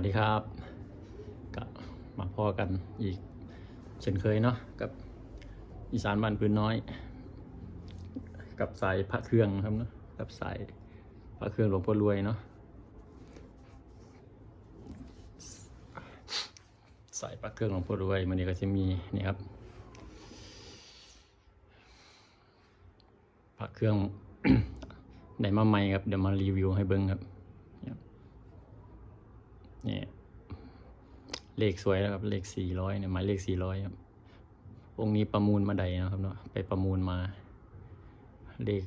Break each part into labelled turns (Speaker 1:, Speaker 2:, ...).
Speaker 1: วัสดีครับก็มาพอกันอีก เช่นเคยเนาะกับอีสานบ้านพื้นน้อย กับสายพระเครื่องครับเนาะกับสายพระเครื่องหลวงพ่อรวยเนาะสายพระเครื่องหลวงพ่อรวยมันนี้ก็จะมีนี่ครับพระเครื่องได้มาใหม่ครับเดี๋ยวมารีวิวให้เบิ้งครับ นี่ เลขสวยแล้วครับ เลขสี่ร้อยเนี่ยหมายเลขสี่ร้อยครับ องค์นี้ประมูลมาใดนะครับเนาะไปประมูลมา เลข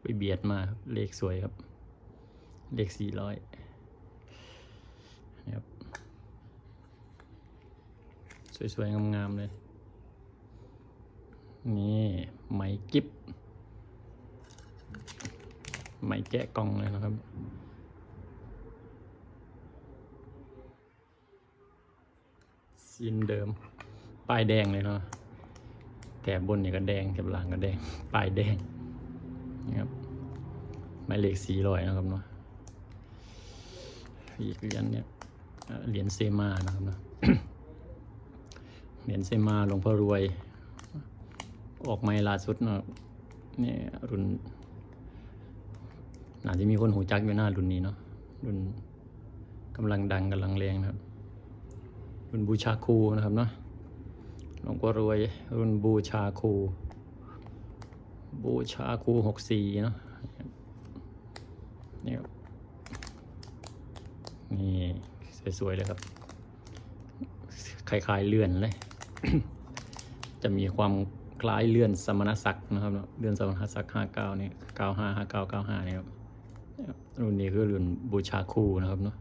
Speaker 1: ไปเบียดมาเลขสวยครับ เลขสี่ร้อยนะครับ สวยๆ งามๆ เลย นี่ไหมกิฟไหมแกะกล่องเลยนะครับ ซีนเดิม ป้ายแดงเลยเนาะแถบบนเนี่ยก็แดงแถบหลังก็แดง ป้ายแดงนะครับหมายเลขสี่ร้อยนะครับเนาะอีกเหรียญเนี่ยเหรียญเซมานะครับเนาะเหรียญเซมาหลวงพ่อรวย ออกไม้ล่าสุดเนาะเนี่ยรุ่นน่าจะมีคนหูจักอยู่หน้ารุ่นนี้เนาะรุ่นกำลังดังกำลังแรงนะครับ รุ่นบูชาครูนะครับเนาะหลวงพ่อรวยรุ่นบูชาครูบูชาครูหกสี่เนาะนี่ครับนี่สวยๆเลยครับคล้ายๆเลื่อนเลย จะมีความคล้ายเลื่อนสมณศักดิ์นะครับเนาะเลื่อนสมณศักดิ์ห้าเก้านี่เก้าห้าห้าเก้าเก้าห้านี่ครับรุ่นนี้คือรุ่นบูชาครูนะครับเนาะ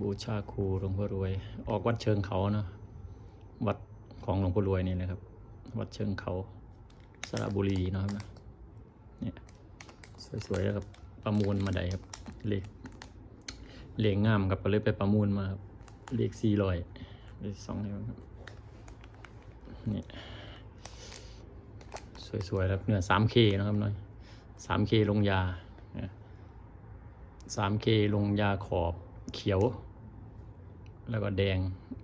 Speaker 1: บูชาครูหลวงพ่อรวย ออกวัดเชิงเขาเนาะวัดของหลวงพ่อรวยนี่นะครับ วัดเชิงเขาสระบุรีนะครับนะเนี่ยสวยๆแล้วครับประมูลมาได้ครับเลขเลขงามครับก็เลยไปประมูลมาครับเลขสี่ร้อยเลขสองนี่ครับนี่สวยๆครับเนื้อสามเคนะครับน้อยสามเคลงยาสามเคลงยาขอบเขียว แล้วก็แดง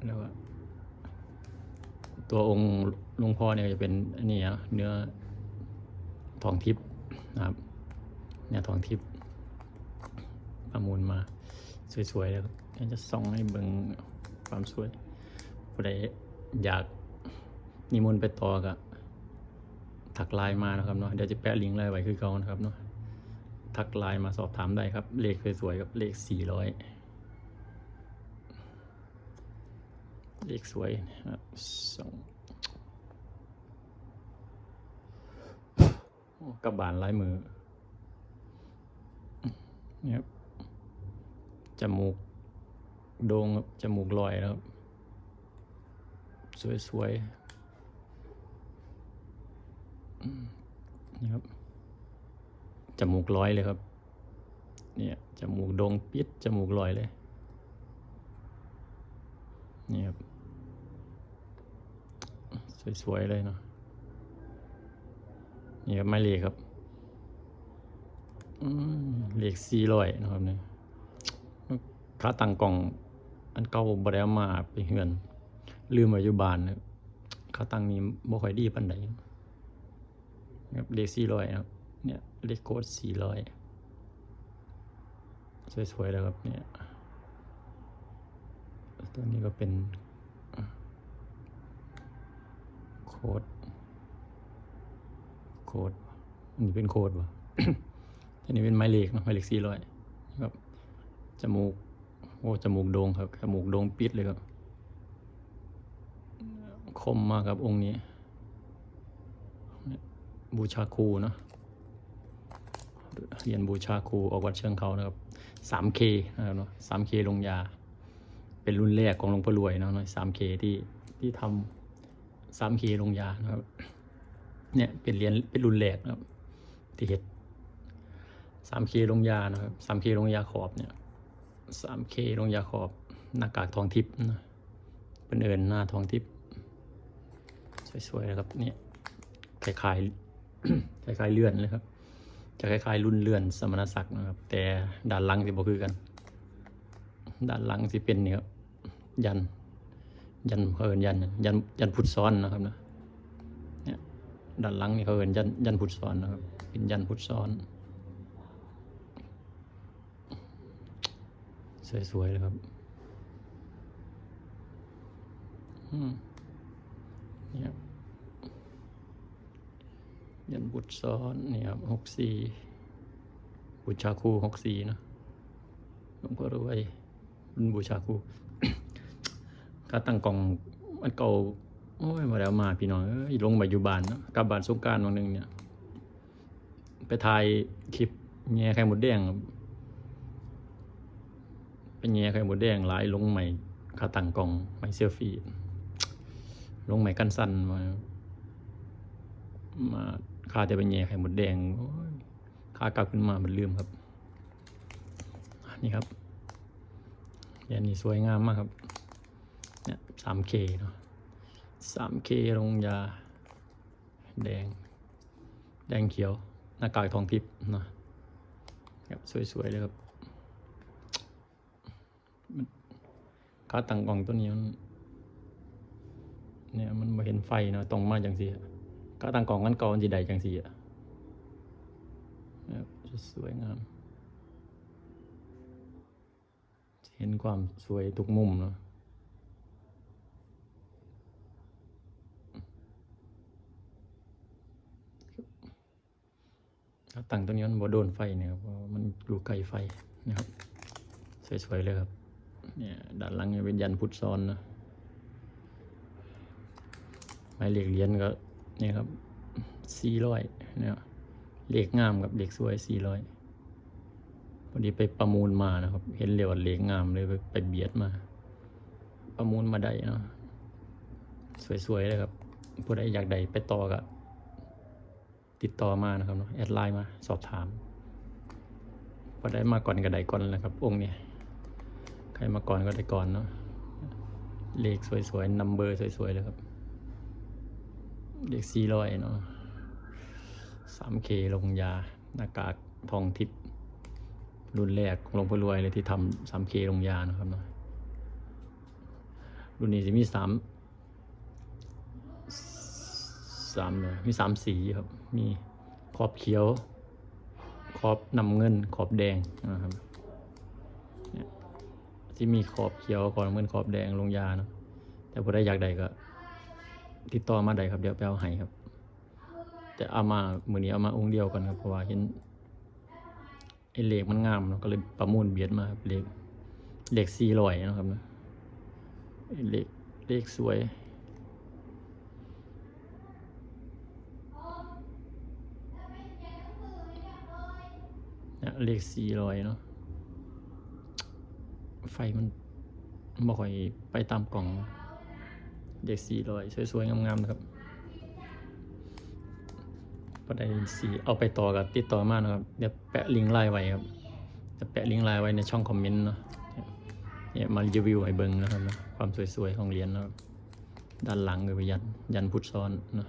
Speaker 1: แล้วก็ตัวองค์ลุงพ่อเนี่ยจะเป็นนี่นะเนื้อทองทิพย์นะครับเนี่ยทองทิพย์ประมูลมาสวยๆแล้วจะส่องให้เบิ่งความสวยผู้ใดอยากนิมนต์ไปต่อกับทักไลน์มานะครับเนาะเดี๋ยวจะแปะลิงก์ไลน์ไว้คือเขานะครับเนาะทักไลน์มาสอบถามได้ครับ เลขสวยๆกับเลร้อย เลขสวยนะครับสองกระบาลลายมือเนี่ยครับจมูกโด่งครับจมูกลอยนะครับ สวยๆนี่ครับจมูกลอยเลยครับ เนี่ยจมูกโด่งปิดจมูกลอยเลยนี่ครับ สวย ๆ เลยเนาะนี่ครับไม้เลขครับเลขสี่ร้อยนะครับเนี่ยขาตั้งกล่อง อันเก่าบ่ได้เอามาไปเฮือน ลืมไว้อยู่บ้านนะครับขาตั้งนี้บ่ค่อยดีปานใดนะครับเลขสี่ร้อยนะครับ เนี่ยเลขโค้ดสี่ร้อยสวยๆแล้วครับเนี่ยตัวนี้ก็เป็นอะโค้ด โค้ดอันเป็นโค้ดวะอันนี้เป็นไม้เลขเนะไม้เลขสี่ร้อยครับ จมูก โอ้ จมูกโด่งครับ จมูกโด่งปิดเลยครับ คมมากครับองค์นี้ บูชาครูเนาะเรียญบูชาครูออกวัดเชิงเขานะครับ 3K นะครับเนาะ 3K ลงยา เป็นรุ่นแรกของหลวงพ่อรวยเนาะเนาะ 3K ที่ที่ทำ 3K ลงยานะครับ เนี่ยเป็นเหรียญเป็นรุ่นแรกนะครับ ที่เห็ด 3K ลงยานะครับ 3K ลงยาขอบเนี่ย 3K ลงยาขอบหน้ากากทองทิพย์นะเป็นเอินหน้าทองทิพย์สวยๆนะครับเนี่ยคล้ายๆคล้ายๆเลื่อนเลยครับ จะคล้ายๆ รุ่นเลื่อนสมณศักดิ์นะครับ แต่ด้านหลังจะบ่คือกัน ด้านหลังสิเป็นเนี่ครับยัน ยันเขาเอินยันยันยันพุทธซ้อนนะครับนะเนี่ยด้านหลังนี่เขาเอินยันยันพุทธซ้อนนะครับ เป็นยันพุทธซ้อน สวยๆเลยครับเนี่ยครับยันพุทธซ้อนเนี่ครับหกสี่บูชาคูหกสี่เนะหลวงพ่อรวยรุ่นบูชาคู ก็ตั้งกล่องมันเก่าโอ้ยมาแล้วมาพี่น้องเอ้ยลงมาอยู่บ้านเนาะกลับบ้านสงการวันหนึ่งเนี่ย ไปถ่ายคลิปแง่ไข่หมดแดงไปแง่ไข่หมดแดงหลายลงใหม่คาตั้งกล่องใหม่เซลฟี่ลงใหม่กันสั้นมามาคาแต่ไปแง่ไข่หมดแดงคากลับขึ้นมามันลืมครับนี่ครับยันนี่สวยงามมากครับ เนี่ยสามเคเนาะสามเคลงยา แดง แดงเขียว หน้ากากทองทิพย์เนาะครับสวยๆเลยครับขาตั้งกล่องตัวนี้มันเนี่ยมันมาเห็นไฟเนาะตรงมาจังสีขาตั้งกล่องกันเก่ามันจีใดจังสีอะครับสวยงาม เห็นความสวยทุกมุมเนาะ ถ้าตั้งตัวนี้มันบ่โดนไฟเนี่ยครับเพราะมันอยู่ไกลไฟนะครับสวยๆเลยครับเนี่ยด้านหลังเป็นยันพุทธซ้อนนะหมายเลขเหรียญก็เนี่ยครับสี่ร้อยเนี่ยเลขงามกับเลขสวยสี่ร้อยพอดีไปประมูลมานะครับ เห็นเรียกว่าเลขงามเลยไปไปเบียดมา ประมูลมาได้เนาะสวยๆเลยครับผู้ใดอยากได้ไปต่อก็ ติดต่อมานะครับเนาะแอดไลน์มาสอบถามพอได้มาก่อนก็ได้ก่อนแหละครับ องค์เนี่ยใครมาก่อนก็ได้ก่อนเนาะเลขสวยๆนัมเบอร์สวยๆเลยครับเลขสี่ร้อยเนาะสามเคลงยาหน้ากากทองทิพย์รุ่นแรกของหลวงพ่อรวยเลยที่ทำสามเคลงยานะครับเนาะรุ่นนี้จะมีสาม สามเลยมีสามสีครับ มีขอบเขียว ขอบน้ำเงิน ขอบแดงนะครับเนี่ยที่มีขอบเขียวขอบน้ำเงินขอบแดงลงยาเนาะแต่ผู้ใดอยากได้ก็ติดต่อมาได้ครับเดี๋ยวไปเอาให้ครับ แต่เอามามือนี้เอามาองค์เดียวกันครับเพราะว่าเห็นไอเหล็กมันงามเนาะก็เลยประมูลเบียดมาครับเหล็กเหล็กสี่ร้อยนะครับนะเหล็กเหล็กสวย เลขสี่ร้อยเนาะไฟมันบ่ค่อยไปตามกล่องเลขสี่ร้อยสวยๆ งามๆนะครับประเด็นสีเอาไปต่อกับติดต่อมานะครับ เดี๋ยวแปะลิงก์ไลน์ไว้ครับจะแปะลิงก์ไลน์ไว้ในช่องคอมเมนต์เนาะเนี่ยมารีวิวให้เบิ่งนะครับนะความสวยๆ ของเหรียญนะครับ ด้านหลังคือยันยันพุทธซ้อนเนาะ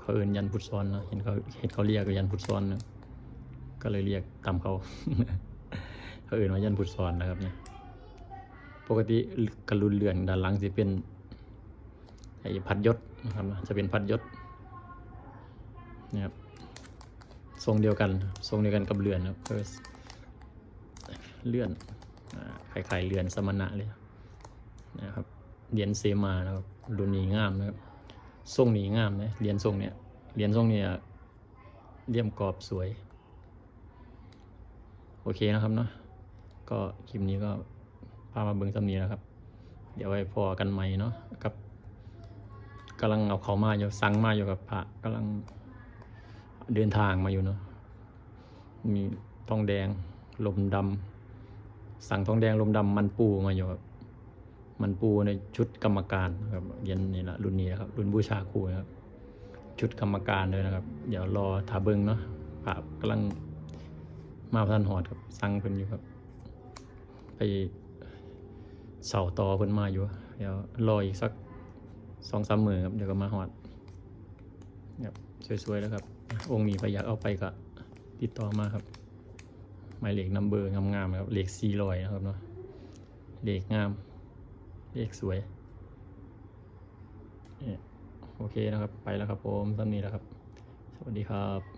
Speaker 1: เขาเอินยันพุทธซ้อนเนาะเห็นเขาเห็นเขาเรียกว่ายันพุทธซ้อนเนาะ ก็เลยเรียกตามเขาเขาเอื่นว่ายันพุทธสอนนะครับเนี่ยปกติกระลุนเรือนด้านหลังจะเป็นไอ้พัดยศนะครับจะเป็นพัดยศนะครับทรงเดียวกันทรงเดียวกันกับเรือนนะครับเลื่อนอ่าคล้ายๆเรือนสมณะเลยนะครับเหรียญเซมานะครับรุ่นนี้งามนะครับทรงนี้งามนะเหรียญทรงเนี่ยเหรียญทรงเนี่ยเลี่ยมกรอบสวย โอเคนะครับเนาะก็คลิปนี้ก็พามาเบิ่งสำนีนะครับ เดี๋ยวไว้พอกันใหม่เนาะกับกำลังเอาเขามาอยู่สั่งมาอยู่กับพระกำลังเดินทางมาอยู่เนาะมีทองแดงลมดำสั่งทองแดงลมดำมันปูมาอยู่ครับมันปูในชุดกรรมการนะครับเย็นนี่แหละรุ่นนี้นะครับ รุ่นบูชาครูนะครับ ชุดกรรมการเลยนะครับ เดี๋ยวรอทาเบิงเนาะพระกำลัง มาพันหอดครับสั่งเพิ่นอยู่ครับไปเสาต่อเพิ่นมาอยู่เดี๋ยวรออีกสักสองสามมือครับเดี๋ยวก็มาหอดครับสวยๆแล้วครับ องค์นี้ไปอยากเอาไปก็ติดต่อมาครับหมายเลขนัมเบอร์งามๆครับเลขสี่ร้อยนะครับเนาะเลขงามเลขสวยโอเคนะครับไปแล้วครับผมสำนีแล้วครับ สวัสดีครับ